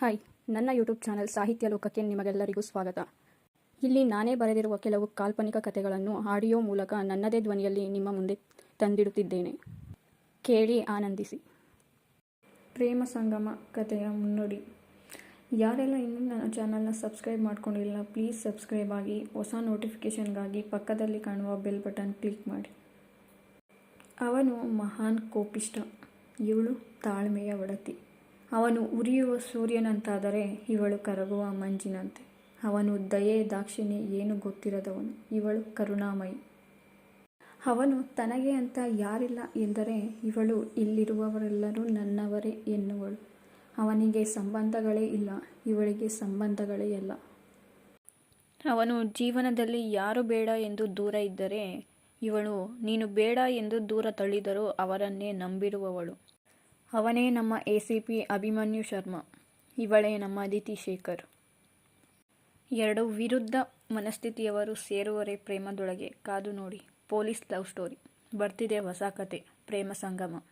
Hi, ನನ್ನ YouTube channel ಸಾಹಿತ್ಯ ಲೋಕಕ್ಕೆ ನಿಮಗೆಲ್ಲರಿಗೂ ಸ್ವಾಗತ. ಇಲ್ಲಿ ನಾನೇ ಬರೆದಿರುವ ಕೆಲವು ಕಾಲ್ಪನಿಕ ಕಥೆಗಳನ್ನು ಆಡಿಯೋ ಮೂಲಕ ನನ್ನದೇ ಧ್ವನಿಯಲ್ಲಿ ನಿಮ್ಮ ಮುಂದೆ ತಂದಿಡುತ್ತಿದ್ದೇನೆ. ಕೇಳಿ ಆನಂದಿಸಿ. ಪ್ರೇಮ ಸಂಗಮ ಕಥೆಯ ಮುನ್ನುಡಿ. ಯಾರೆಲ್ಲ ಇನ್ನೂ ನನ್ನ ಚಾನಲ್ನ ಸಬ್ಸ್ಕ್ರೈಬ್ ಮಾಡ್ಕೊಂಡಿಲ್ಲ, ಪ್ಲೀಸ್ ಸಬ್ಸ್ಕ್ರೈಬ್ ಆಗಿ, ಹೊಸ ನೋಟಿಫಿಕೇಷನ್ಗಾಗಿ ಪಕ್ಕದಲ್ಲಿ ಕಾಣುವ ಬೆಲ್ ಬಟನ್ ಕ್ಲಿಕ್ ಮಾಡಿ. ಅವನು ಮಹಾನ್ ಕೋಪಿಷ್ಟ ಇವಳು ತಾಳ್ಮೆಯ ಒಡತಿ. ಅವನು ಉರಿಯುವ ಸೂರ್ಯನಂತಾದರೆ ಇವಳು ಕರಗುವ ಮಂಜಿನಂತೆ. ಅವನು ದಯೆ, ದಾಕ್ಷಿಣ್ಯ ಏನು ಗೊತ್ತಿರದವನು? ಇವಳು ಕರುಣಾಮಯಿ. ಅವನು ತನಗೆ ಅಂತ ಯಾರಿಲ್ಲ ಎಂದರೆ ಇವಳು ಇಲ್ಲಿರುವವರೆಲ್ಲರೂ ನನ್ನವರೇ ಎನ್ನುವಳು. ಅವನಿಗೆ ಸಂಬಂಧಗಳೇ ಇಲ್ಲ, ಇವಳಿಗೆ ಸಂಬಂಧಗಳೇ ಇಲ್ಲ ಅವನು ಜೀವನದಲ್ಲಿ ಯಾರು ಬೇಡ ಎಂದು ದೂರ ಇದ್ದರೆ ಇವಳು ನೀನು ಬೇಡ ಎಂದು ದೂರ ತಳ್ಳಿದರೂ ಅವರನ್ನೇ ನಂಬಿರುವವಳು. ಅವನೇ ನಮ್ಮ A C P Abhimanyu Sharma, ಇವಳೇ ನಮ್ಮ ಅದಿತಿ ಶೇಖರ್. ಎರಡು ವಿರುದ್ಧ ಮನಸ್ಥಿತಿಯವರು ಸೇರುವರೆ ಪ್ರೇಮದೊಳಗೆ. ಕಾದು ನೋಡಿ, ಪೊಲೀಸ್ ಲವ್ ಸ್ಟೋರಿ. ಬರ್ತಿದೆ ಹೊಸ ಕತೆ, ಪ್ರೇಮ ಸಂಗಮ.